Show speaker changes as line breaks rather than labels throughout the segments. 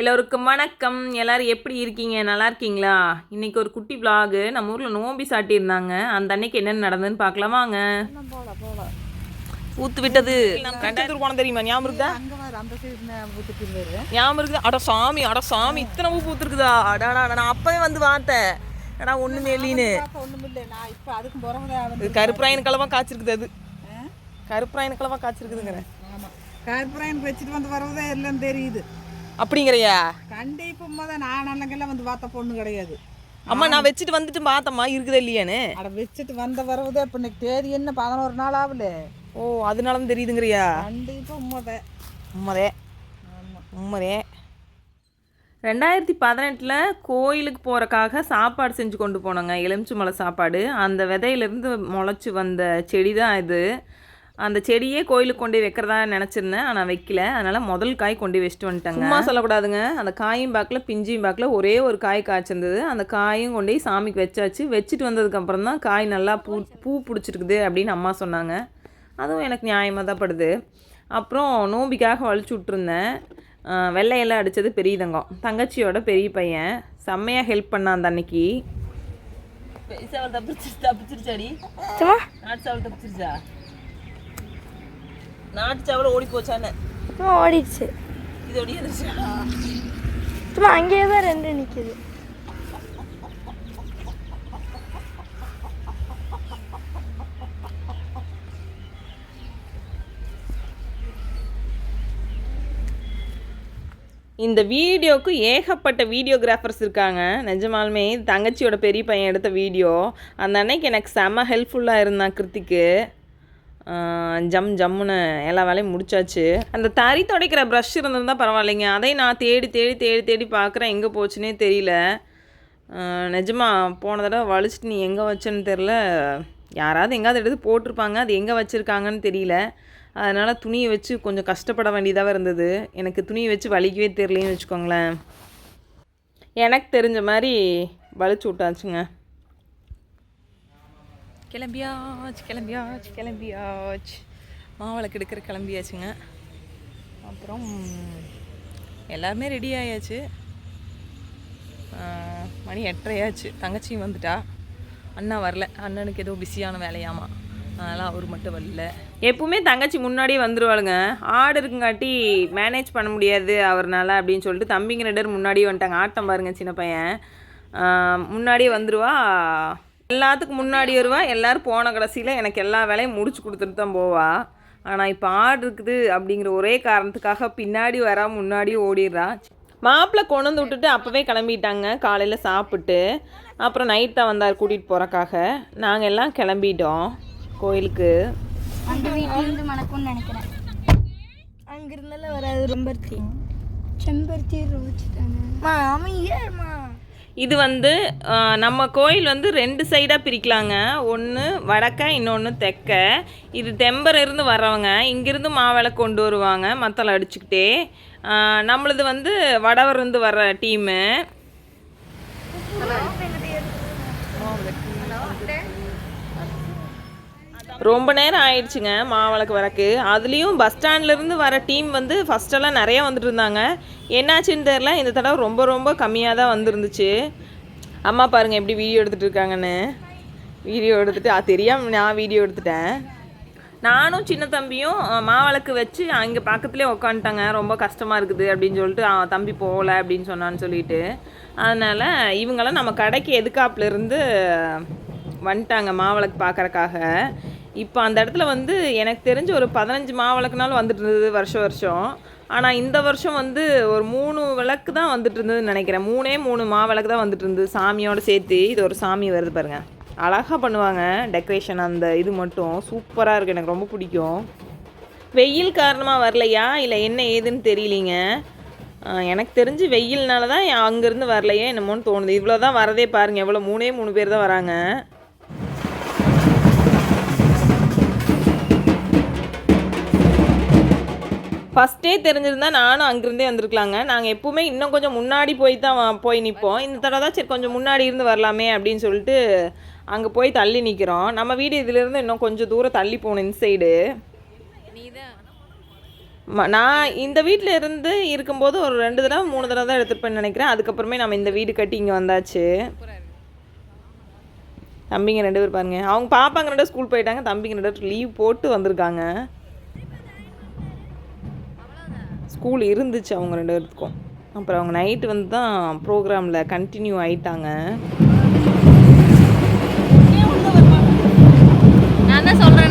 எல்லோருக்கும் வணக்கம் எல்லோரும் எப்படி இருக்கீங்க நல்லா இருக்கீங்களா இன்றைக்கி ஒரு குட்டி பிளாகு நம்ம ஊரில் நோம்பி சாட்டியிருந்தாங்க அந்த அன்னைக்கு என்னென்ன நடந்ததுன்னு பார்க்கலாம் வாங்க ஊத்து விட்டது கண்டத்தூர் போன
தெரியுமா ஞாபகம் இருக்குதா ஞாபகம் இருக்குது அட சாமி
அட சாமி இத்தனை பூ பூத்துருக்குதா அடா நான் அப்பவே வந்து பார்த்தேன் ஏடா ஒன்றுமே இல்லைன்னு கருப்புராயன் கலவா காய்ச்சிருக்குது அது கருப்புராயன் கலவா
காய்ச்சிருக்குதுங்கிறேன் கருப்பராயன்
வச்சுட்டு வந்து வரவதே எல்லாம் தெரியுது அப்படிங்கிறையா கண்டிப்பா முத
நான் அண்ணங்கெல்லாம் வந்து பார்த்த பொண்ணு கிடையாது
அம்மா நான் வச்சுட்டு வந்துட்டு பார்த்தம்மா இருக்குதா
இல்லையானு அட வச்சுட்டு வந்த வரவுதே இப்போ இன்னைக்கு தேதி என்ன பதினோரு நாள் ஆகல
ஓ அதனால தான் தெரியுதுங்கிறியா கண்டிப்பா
உம்மதே உம்மதே உம்மதே
ரெண்டாயிரத்தி பதினெட்டில் கோயிலுக்கு போகிறக்காக சாப்பாடு செஞ்சு கொண்டு போனோங்க எலுமிச்சு மலை சாப்பாடு அந்த விதையிலேருந்து முளைச்சி வந்த செடி தான் இது அந்த செடியே கோயிலுக்கு கொண்டு வைக்கிறதா நினச்சிருந்தேன் ஆனால் வைக்கல அதனால் முதல் காய் கொண்டு வச்சுட்டு வந்துட்டாங்க சும்மா சொல்லக்கூடாதுங்க அந்த காயும் பார்க்கல பிஞ்சியும் பார்க்கல ஒரே ஒரு காய் காய்ச்சிருந்தது அந்த காயும் கொண்டு போய் சாமிக்கு வச்சாச்சு வச்சுட்டு வந்ததுக்கப்புறம் தான் காய் நல்லா பூ பூ பிடிச்சிருக்குது அப்படின்னு அம்மா சொன்னாங்க அதுவும் எனக்கு நியாயமாக தான் படுது அப்புறம் நோம்பிக்காக வலிச்சு விட்ருந்தேன் வெள்ளையெல்லாம் அடித்தது பெரிய தங்கம் தங்கச்சியோட பெரிய பையன் செம்மையாக ஹெல்ப் பண்ணான் அந்த அன்னைக்கு தப்பிச்சிருச்சாடி தப்பிச்சிருச்சா ஓடிடுச்சு அங்கேயே தான் ரெண்டு நிக்குது இந்த வீடியோவுக்கு ஏகப்பட்ட வீடியோகிராஃபர்ஸ் இருக்காங்க நிஜமாலுமே தங்கச்சியோட பெரிய பையன் எடுத்த வீடியோ அந்த அன்னைக்கு எனக்கு செம்ம ஹெல்ப்ஃபுல்லாக இருந்தான் கிருத்திக்கு ஜம் ஜம்முன்னு எல்லா வேலையும் முடிச்சாச்சு அந்த தறி துடைக்கிற ப்ரஷ் இருந்திருந்தால் பரவாயில்லைங்க அதையும் நான் தேடி தேடி தேடி தேடி பார்க்குறேன் எங்கே போச்சுனே தெரியல நிஜமாக போன தடவை வலிச்சிட்டு நீ எங்கே வச்சுன்னு தெரில யாராவது எங்கேயாவது எடுத்து போட்டிருப்பாங்க அது எங்கே வச்சுருக்காங்கன்னு தெரியல அதனால் துணியை வச்சு கொஞ்சம் கஷ்டப்பட வேண்டியதாக இருந்தது எனக்கு துணியை வச்சு வலிக்கவே தெரியலேன்னு வச்சுக்கோங்களேன் எனக்கு தெரிஞ்ச மாதிரி வலிச்சு விட்டாச்சுங்க கிளம்பியாச்சு கிளம்பியாச்சு கிளம்பியாச்சு மாவிளக்கு எடுக்கிற கிளம்பியாச்சுங்க அப்புறம் எல்லாருமே ரெடி ஆயாச்சு மணி எட்டரையாச்சு தங்கச்சியும் வந்துட்டா அண்ணா வரல அண்ணனுக்கு ஏதோ பிஸியான வேலையாமா அதனால் அவர் மட்டும் வரல எப்பவுமே தங்கச்சி முன்னாடியே வந்துருவாளுங்க ஆடு இருக்குங்காட்டி மேனேஜ் பண்ண முடியாது அவர்னால அப்படின்னு சொல்லிட்டு தம்பிங்க ரெண்டர் முன்னாடியே வந்துட்டாங்க ஆட்டம் பாருங்க சின்ன பையன் முன்னாடியே வந்துடுவா எல்லாத்துக்கும் முன்னாடி வருவாள் எல்லோரும் போன கடைசியில் எனக்கு எல்லா வேலையும் முடிச்சு கொடுத்துட்டு தான் போவாள் ஆனால் இப்போ ஆடு இருக்குது அப்படிங்கிற ஒரே காரணத்துக்காக பின்னாடி வரா முன்னாடியே ஓடிடுறா மாப்பிள்ளை கொண்டு வந்து விட்டுட்டு அப்போவே கிளம்பிட்டாங்க காலையில் சாப்பிட்டு அப்புறம் நைட்டாக வந்தார் கூட்டிகிட்டு போகிறக்காக நாங்கள் எல்லாம் கிளம்பிட்டோம் கோயிலுக்கு அந்த நினைக்கிறேன் அங்கிருந்தெல்லாம் வராது ரொம்ப செம்பருத்தி ரோஜ் இது வந்து நம்ம கோயில் வந்து ரெண்டு சைடாக பிரிக்கலாங்க ஒன்று வடக்க இன்னொன்று தெக்க இது தெம்பரிருந்து வர்றவங்க இங்கேருந்து மாவிளக்கு கொண்டு வருவாங்க மத்தளம் அடிச்சுக்கிட்டே நம்மளது வந்து வடவர் இருந்து வர்ற டீமு ரொம்ப நேரம் ஆயிடுச்சுங்க மாவளக்கு வரக்கு அதுலேயும் பஸ் ஸ்டாண்ட்லேருந்து வர டீம் வந்து ஃபஸ்ட்டெல்லாம் நிறையா வந்துட்டு இருந்தாங்க என்னாச்சுன்னு தெரில இந்த தடவை ரொம்ப ரொம்ப கம்மியாக தான் வந்துருந்துச்சு அம்மா பாருங்கள் எப்படி வீடியோ எடுத்துகிட்டு இருக்காங்கன்னு வீடியோ எடுத்துகிட்டு அது தெரியாமல் நான் வீடியோ எடுத்துட்டேன் நானும் சின்ன தம்பியும் மாவளக்கு வச்சு அங்கே பக்கத்துலேயே உக்காந்துட்டாங்க ரொம்ப கஷ்டமாக இருக்குது அப்படின்னு சொல்லிட்டு அவன் தம்பி போகலை அப்படின்னு சொன்னான்னு சொல்லிட்டு அதனால் இவங்களாம் நம்ம கடைக்கு எதுக்காப்புலேருந்து வந்துட்டாங்க மாவளக்கு பார்க்குறக்காக இப்போ அந்த இடத்துல வந்து எனக்கு தெரிஞ்சு ஒரு பதினஞ்சு மா விளக்குனாலும் வந்துட்டு இருந்தது வருஷம் வருஷம் ஆனால் இந்த வருஷம் வந்து ஒரு மூணு விளக்கு தான் வந்துட்டு இருந்ததுன்னு நினைக்கிறேன் மூணே மூணு மா விளக்கு தான் வந்துட்டு இருந்தது சாமியோடு சேர்த்து இது ஒரு சாமி வருது பாருங்க அழகாக பண்ணுவாங்க டெக்கரேஷன் அந்த இது மட்டும் சூப்பராக இருக்குது எனக்கு ரொம்ப பிடிக்கும் வெயில் காரணமாக வரலையா இல்லை என்ன ஏதுன்னு தெரியலிங்க எனக்கு தெரிஞ்சு வெயில்னால தான் அங்கேருந்து வரலையே என்னமோன்னு தோணுது இவ்வளோ தான் வரதே பாருங்கள் எவ்வளோ மூணே மூணு பேர் தான் வராங்க ஃபஸ்ட்டே தெரிஞ்சிருந்தா நானும் அங்கேருந்தே வந்திருக்கலாங்க நாங்கள் எப்போவுமே இன்னும் கொஞ்சம் முன்னாடி போய் தான் போய் நிற்போம் இந்த தடவை தான் சரி கொஞ்சம் முன்னாடி இருந்து வரலாமே அப்படின்னு சொல்லிட்டு அங்கே போய் தள்ளி நிற்கிறோம் நம்ம வீடு இதுலேருந்து இன்னும் கொஞ்சம் தூரம் தள்ளி போகணும் இந்த சைடு நான் இந்த வீட்டில் இருந்து இருக்கும்போது ஒரு ரெண்டு தடவை மூணு தடவை தான் எடுத்துருப்பேன் நினைக்கிறேன் அதுக்கப்புறமே நம்ம இந்த வீடு கட்டி இங்கே வந்தாச்சு தம்பிங்க ரெண்டு பேர் பாருங்க அவங்க பாப்பாங்க ரெண்டு ஸ்கூல் போயிட்டாங்க தம்பிங்க ரெண்டு லீவ் போட்டு வந்திருக்காங்க ஸ்கூல் இருந்துச்சு அவங்க ரெண்டு பேருக்கும் அப்புறம் அவங்க நைட்டு வந்து தான் ப்ரோக்ராமில் கண்டினியூ ஆயிட்டாங்க நான் தான் சொல்கிறேன்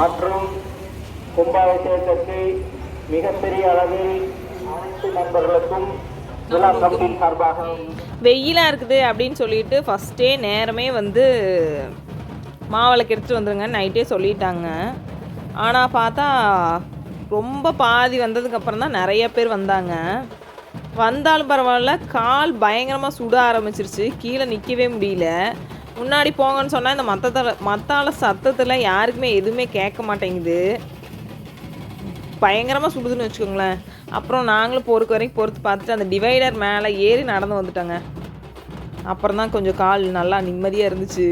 மற்றும் கும்பாபிஷேகத்தை மிகப்பெரிய அளவில் அனைத்து நண்பர்களுக்கும் வெயிலா இருக்குது அப்படின்னு சொல்லிட்டு ஃபஸ்ட்டே நேரமே வந்து மாவிளக்கு எடுத்துகிட்டு வந்துருங்க நைட்டே சொல்லிட்டாங்க ஆனால் பார்த்தா ரொம்ப பாதி வந்ததுக்கப்புறம் தான் நிறைய பேர் வந்தாங்க வந்தாலும் பரவாயில்ல கால் பயங்கரமாக சுட ஆரம்பிச்சிருச்சு கீழே நிற்கவே முடியல முன்னாடி போங்கன்னு சொன்னால் இந்த மற்ற மத்தால சத்தத்தில் யாருக்குமே எதுவுமே கேட்க மாட்டேங்குது பயங்கரமாக சுடுதுன்னு வச்சுக்கோங்களேன் அப்புறம் நாங்களும் பொறுக்க வரைக்கும் பொறுத்து பார்த்துட்டு அந்த டிவைடர் மேலே ஏறி நடந்து வந்துட்டோங்க அப்புறம் தான் கொஞ்சம் கால் நல்லா நிம்மதியாக இருந்துச்சு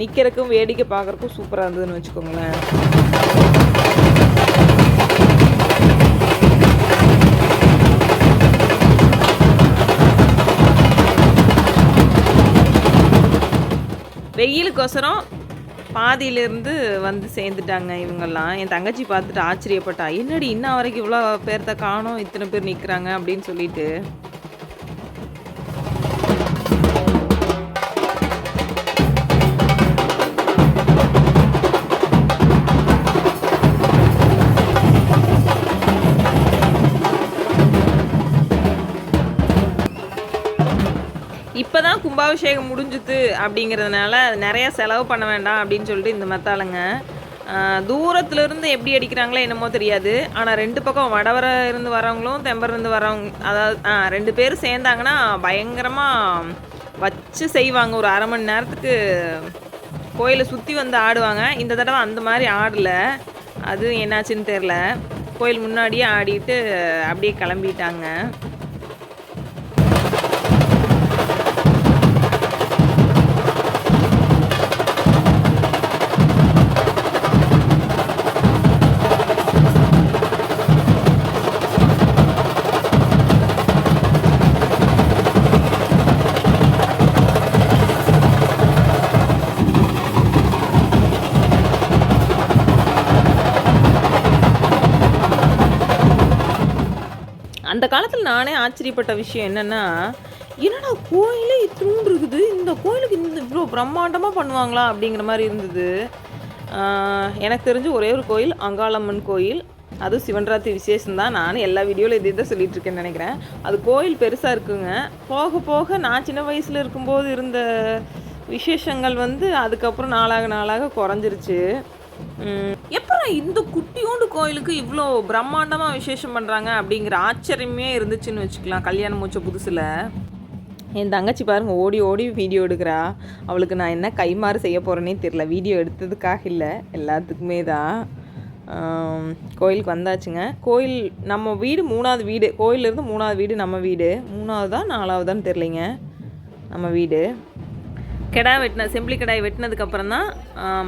நிற்கிறக்கும் வேடிக்கை பார்க்குறக்கும் சூப்பராக இருந்ததுன்னு வச்சுக்கோங்களேன் வெயிலுக்கோசரம் பாதியிலேருந்து வந்து சேர்ந்துட்டாங்க இவங்கெல்லாம் என் தங்கச்சி பார்த்துட்டு ஆச்சரியப்பட்டா என்னடி இன்ன வரைக்கும் இவ்வளோ பேர்த்த காணும் இத்தனை பேர் நிற்கிறாங்க அப்படின்னு சொல்லிட்டு கும்பாபிஷேகம் முடிஞ்சுது அப்படிங்கிறதுனால நிறையா செலவு பண்ண வேண்டாம் அப்படின்னு சொல்லிட்டு இந்த மத்தாளுங்க தூரத்துலேருந்து எப்படி அடிக்கிறாங்களோ என்னமோ தெரியாது ஆனால் ரெண்டு பக்கம் வடவர இருந்து வரவங்களும் தெம்பர் இருந்து வரவங்க அதாவது ரெண்டு பேரும் சேர்ந்தாங்கன்னா பயங்கரமாக வச்சு செய்வாங்க ஒரு அரை மணி நேரத்துக்கு கோயிலை சுற்றி வந்து ஆடுவாங்க இந்த தடவை அந்த மாதிரி ஆடலை அது என்னாச்சுன்னு தெரில கோயில் முன்னாடியே ஆடிட்டு அப்படியே கிளம்பிட்டாங்க காலத்தில் நானே ஆச்சரியப்பட்ட விஷயம் என்னென்னா என்னடா கோயிலே இத்தூண்டு இருக்குது இந்த கோயிலுக்கு இந்த இவ்வளோ பிரம்மாண்டமாக பண்ணுவாங்களா அப்படிங்கிற மாதிரி இருந்தது எனக்கு தெரிஞ்சு ஒரே ஒரு கோயில் அங்காளம்மன் கோயில் அது சிவன்ராத்தி விசேஷம்தான் நான் எல்லா வீடியோவில் இது இதை சொல்லிகிட்ருக்கேன்னு நினைக்கிறேன் அது கோயில் பெருசாக இருக்குங்க போக போக நான் சின்ன வயசில் இருக்கும்போது இருந்த விசேஷங்கள் வந்து அதுக்கப்புறம் நாளாக நாளாக குறைஞ்சிருச்சு எப்போ இந்த குட்டியோண்டு கோயிலுக்கு இவ்வளோ பிரம்மாண்டமாக விசேஷம் பண்ணுறாங்க அப்படிங்கிற ஆச்சரியமே இருந்துச்சுன்னு வச்சுக்கலாம் கல்யாணம் வச்ச புதுசில் என் தங்கச்சி பாருங்கள் ஓடி ஓடி வீடியோ எடுக்கிறா அவளுக்கு நான் என்ன கைமாறு செய்ய போகிறேனே தெரில வீடியோ எடுத்ததுக்காக இல்லை எல்லாத்துக்குமே தான் கோயிலுக்கு வந்தாச்சுங்க கோயில் நம்ம வீடு மூணாவது வீடு கோயிலிருந்து மூணாவது வீடு நம்ம வீடு மூணாவது தான் நாலாவதான்னு தெரிலிங்க நம்ம வீடு கிடா வெட்டின செம்பிளி கிடாய் வெட்டினதுக்கப்புறம் தான்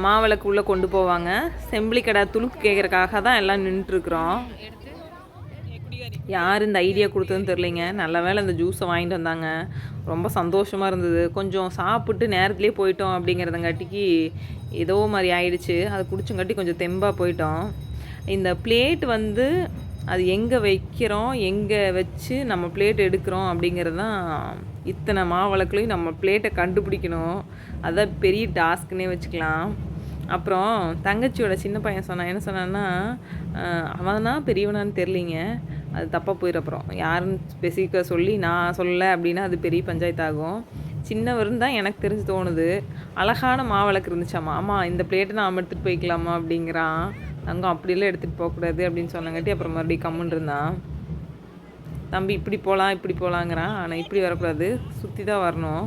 மாவிளக்கு உள்ளே கொண்டு போவாங்க செம்பிளி கடாய் துளுக்கு கேட்குறக்காக தான் எல்லாம் நின்றுட்டுருக்குறோம் யார் இந்த ஐடியா கொடுத்ததுன்னு தெரிலிங்க நல்ல வேலை இந்த ஜூஸை வாங்கிட்டு வந்தாங்க ரொம்ப சந்தோஷமாக இருந்தது கொஞ்சம் சாப்பிட்டு நேரத்துலேயே போயிட்டோம் அப்படிங்கிறதங்காட்டிக்கு ஏதோ மாதிரி ஆயிடுச்சு அதை குடிச்சங்காட்டி கொஞ்சம் தெம்பாக போயிட்டோம் இந்த பிளேட் வந்து அது எங்கே வைக்கிறோம் எங்கே வச்சு நம்ம பிளேட் எடுக்கிறோம் அப்படிங்கிறது தான் இத்தனை மாவளக்குலையும் நம்ம பிளேட்டை கண்டுபிடிக்கணும் அதுதான் பெரிய டாஸ்க்குன்னே வச்சுக்கலாம் அப்புறம் தங்கச்சியோட சின்ன பையன் சொன்னான் என்ன சொன்னான்னா அவன் தான் பெரியவனான்னு தெரிலிங்க அது தப்பாக போயிட அப்புறம் யாருன்னு ஸ்பெசிஃபிக்காக சொல்லி நான் சொல்லலை அப்படின்னா அது பெரிய பஞ்சாயத்து ஆகும் சின்னவருன்னு தான் எனக்கு தெரிஞ்சு தோணுது அழகான மாவிளக்கு இருந்துச்சாம்மா ஆமாம் இந்த பிளேட்டை நான் எடுத்துகிட்டு போய்க்கலாமா அப்படிங்கிறான் அங்கே அப்படியெல்லாம் எடுத்துகிட்டு போகக்கூடாது அப்படின்னு சொன்னங்காட்டி அப்புறம் மறுபடியும் கம்முன்னு இருந்தான் தம்பி இப்படி போகலாம் இப்படி போகலாங்கிறான் ஆனால் இப்படி வரக்கூடாது சுற்றி தான் வரணும்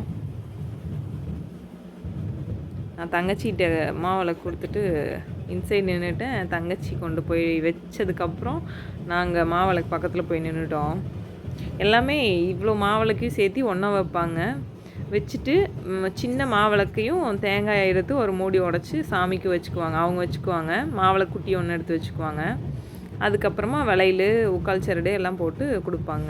நான் தங்கச்சிகிட்ட மாவளை கொடுத்துட்டு இன்சைட் நின்றுட்டேன் தங்கச்சி கொண்டு போய் வச்சதுக்கப்புறம் நாங்கள் மாவளக்கு பக்கத்தில் போய் நின்றுட்டோம் எல்லாமே இவ்வளோ மாவளக்கையும் சேர்த்து ஒன்றா வைப்பாங்க வச்சுட்டு சின்ன மாவிளக்கையும் தேங்காய் எடுத்து ஒரு மூடி உடச்சி சாமிக்கு வச்சுக்குவாங்க அவங்க வச்சுக்குவாங்க மாவிளக்குட்டி ஒன்று எடுத்து வச்சுக்குவாங்க அதுக்கப்புறமா வளையல் உக்கால் சரடு எல்லாம் போட்டு கொடுப்பாங்க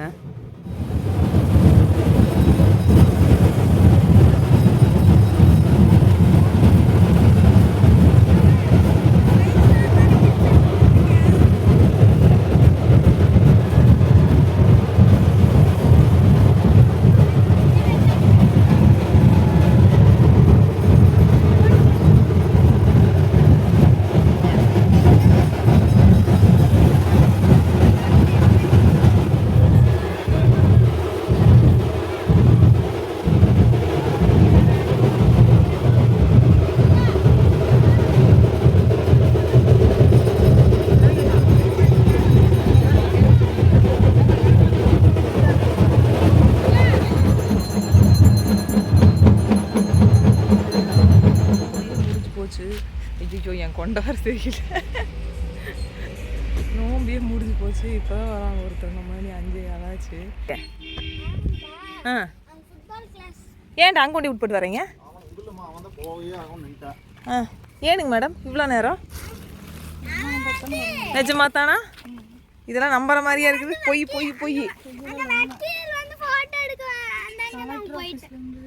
கொண்டவர் தெரியல நோம்பியே முடிஞ்சு போச்சு இப்போ தான் வராங்க ஒருத்தவங்க மணி அஞ்சு ஆளாச்சு ஆ ஏன்டா அங்கே கொண்டு விட்டு வரீங்க ஆ ஏனுங்க மேடம் இவ்வளோ நேரம் நிஜமா தானா இதெல்லாம் நம்புற மாதிரியா இருக்குது பொய் பொய் பொய்